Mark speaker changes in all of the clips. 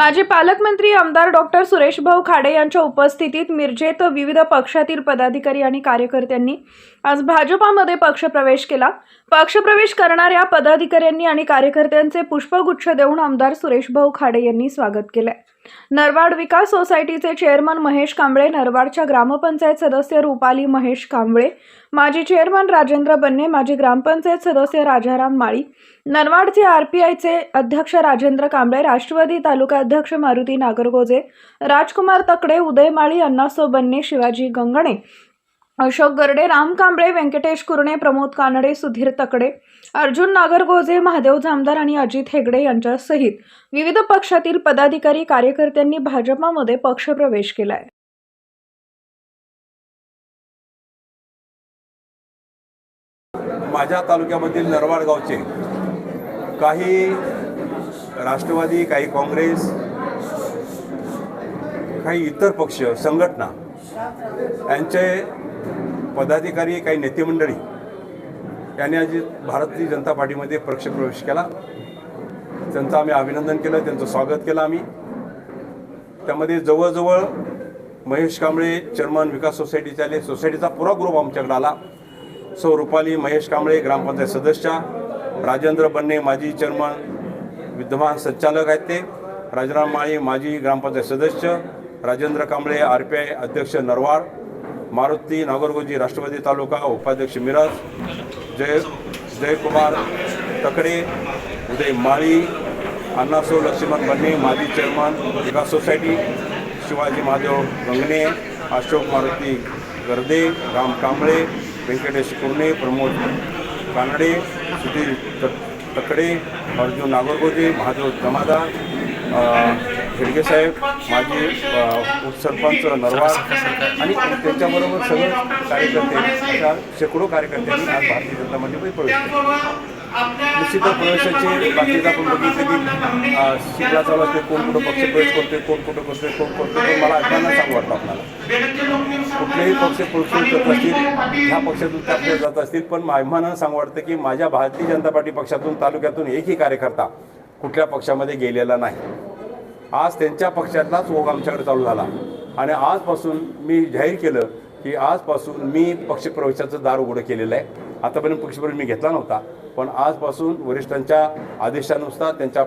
Speaker 1: माजी पालकमंत्री आमदार डॉक्टर सुरेश भाऊ खाडे यांच्या उपस्थितीत मिरजेत विविध पक्षातील पदाधिकारी आणि कार्यकर्त्यांनी आज भाजपामध्ये पक्षप्रवेश केला. पक्षप्रवेश करणाऱ्या पदाधिकाऱ्यांनी आणि कार्यकर्त्यांचे पुष्पगुच्छ देऊन आमदार सुरेश भाऊ खाडे यांनी स्वागत केलंय. नरवाड विकास सोसायटीचे चेअरमन महेश कांबळे नरवाडच्या ग्रामपंचायत सदस्य रुपाली महेश कांबळे माजी चेअरमन राजेंद्र बन्ने माजी ग्रामपंचायत सदस्य राजाराम माळी नरवाडचे आरपीआयचे अध्यक्ष राजेंद्र कांबळे राष्ट्रवादी तालुका अध्यक्ष मारुती नागरगोजे राजकुमार तकडे उदय माळी अण्णासो बन्ने शिवाजी गंगणे अशोक गर्डे राम कांबळे व्यंकटेश कुरणे प्रमोद कानडे सुधीर तकडे अर्जुन नागरगोजे महादेव जामदार आणि अजित हेगडे यांच्यासहित विविध पक्षातील पदाधिकारी कार्यकर्त्यांनी भाजपामध्ये पक्षप्रवेश केलाय.
Speaker 2: माझ्या तालुक्यामधील नरवाड गावचे काही राष्ट्रवादी काही काँग्रेस काही इतर पक्ष संघटना यांचे पदाधिकारी काही नेते मंडळी यांनी आज भारतीय जनता पार्टीमध्ये पक्षप्रवेश केला. त्यांचं आम्ही अभिनंदन केलं त्यांचं स्वागत केलं आम्ही. त्यामध्ये जवळजवळ महेश कांबळे चेअरमन विकास सोसायटीचे आले. सोसायटीचा पुरा ग्रुप आमच्याकडे आला. सौ रुपाली महेश कांबळे ग्रामपंचायत सदस्य राजेंद्र बन्ने माजी चेअरमन विद्यमान संचालक आहेत ते. राजाराम माळी माजी ग्रामपंचायत सदस्य Rajendra Kamble R P I अध्यक्ष नरवाड मारुती नागरगोजी राष्ट्रवादी तालुका उपाध्यक्ष मिराज जय जयकुमार तकडे उदय माळी अण्णासो लक्ष्मण बन्ने माजी चेअरमन विकास सोसायटी शिवाजी महादेव गंगणे अशोक मारुती गर्दे राम कांबळे व्यंकटेश कुर्णे प्रमोद कानडे सुधीर तकडे अर्जुन नागरगोजे महादेव जमादार हेडगे साहेब माजी उपसरपंच नरवाड आणि त्यांच्याबरोबर सगळे कार्यकर्ते अशा शेकडो कार्यकर्त्यांनी आज भारतीय जनता पार्टीमध्ये प्रवेश केला. निश्चितच प्रवेशाचे बाकीचं आपण बघितलं की शिकला चालू असते कोण कुठं पक्ष प्रवेश करतोय कोण कुठं करतोय कोण करतोय ते मला ऐकायला सांगू वाटतं आपल्याला. कुठलेही पक्ष प्रोत्साहित करत असतील ह्या पक्षातून त्या पक्षात जात असतील पण माझ्या सांगू वाटतं की माझ्या भारतीय जनता पार्टी पक्षातून तालुक्यातून एकही कार्यकर्ता कुठल्या पक्षामध्ये गेलेला नाही. आज त्यांच्या पक्षातलाच ओघ आमच्याकडे चालू झाला. आणि आजपासून मी जाहीर केलं की आजपासून मी पक्षप्रवेशाचं दार उघडं केलेलं आहे. आतापर्यंत पक्षप्रवेश मी घेतला नव्हता पण आजपासून वरिष्ठांच्या आदेशानुसार त्यांच्या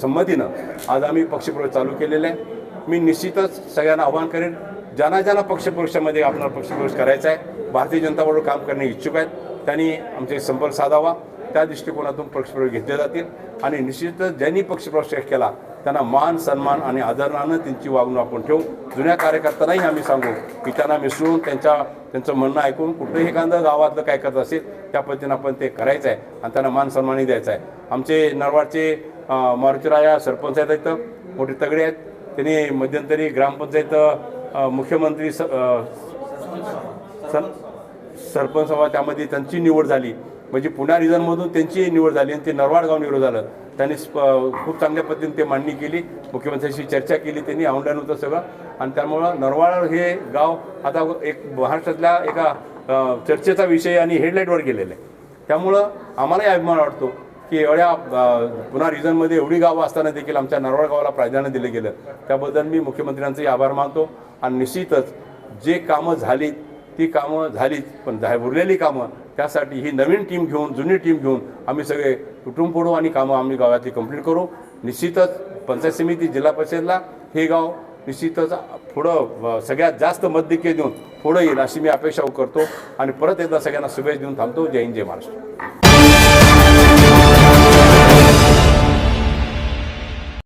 Speaker 2: संमतीनं आज आम्ही पक्षप्रवेश चालू केलेला आहे. मी निश्चितच सगळ्यांना आव्हान करेन ज्यांना ज्यांना पक्षप्रवेशामध्ये आपल्याला पक्षप्रवेश करायचा आहे भारतीय जनता बरोबर काम करणे इच्छुक आहेत त्यांनी आमचे संपर्क साधावा. त्या दृष्टिकोनातून पक्षप्रवेश घेतले जातील. आणि निश्चितच ज्यांनी पक्षप्रवेश केला त्यांना मान सन्मान आणि आदरानं त्यांची वागणूक आपण ठेवू. जुन्या कार्यकर्त्यांनाही आम्ही सांगू की त्यांना मिसळून त्यांच्या त्यांचं म्हणणं ऐकून कुठलंही एखादं गावातलं काय करत असेल त्या पद्धतीनं आपण ते करायचं आहे आणि त्यांना मान सन्मानही द्यायचा आहे. आमचे नरवाडचे मारुतीराया सरपंच आहेत इथं मोठे तगडे आहेत. त्यांनी मध्यंतरी ग्रामपंचायत मुख्यमंत्री स सरपंच सभा त्यामध्ये त्यांची निवड झाली. म्हणजे पुण्या रिजनमधून त्यांची निवड झाली आणि ते नरवाड गाव निवड झालं. त्यांनी खूप चांगल्या पद्धतीने ते मांडणी केली. मुख्यमंत्र्यांशी चर्चा केली त्यांनी औंढ्यान होतं सगळं. आणि त्यामुळं नरवाड हे गाव आता एक महाराष्ट्रातल्या एका चर्चेचा विषय आणि हेडलाईटवर गेलेलं आहे. त्यामुळं आम्हालाही अभिमान वाटतो की एवढ्या पुन्हा रिजनमध्ये एवढी गावं असताना देखील आमच्या नरवाड गावाला प्राधान्य दिलं गेलं. त्याबद्दल मी मुख्यमंत्र्यांचंही आभार मानतो. आणि निश्चितच जे कामं झालीत ती कामं झालीच पण झा उरलेली कामं त्यासाठी ही नवीन टीम घेऊन जुनी टीम घेऊन आम्ही सगळे कुटुंब पडू आणि कामं आम्ही गावातली कंप्लीट करू. निश्चितच पंचायत समिती जिल्हा परिषदला हे गाव निश्चितच पुढं सगळ्यात जास्त मतदिके देऊन पुढं येईल अशी मी अपेक्षा करतो. आणि परत एकदा सगळ्यांना शुभेच्छा देऊन थांबतो. जय हिंद जय महाराष्ट्र.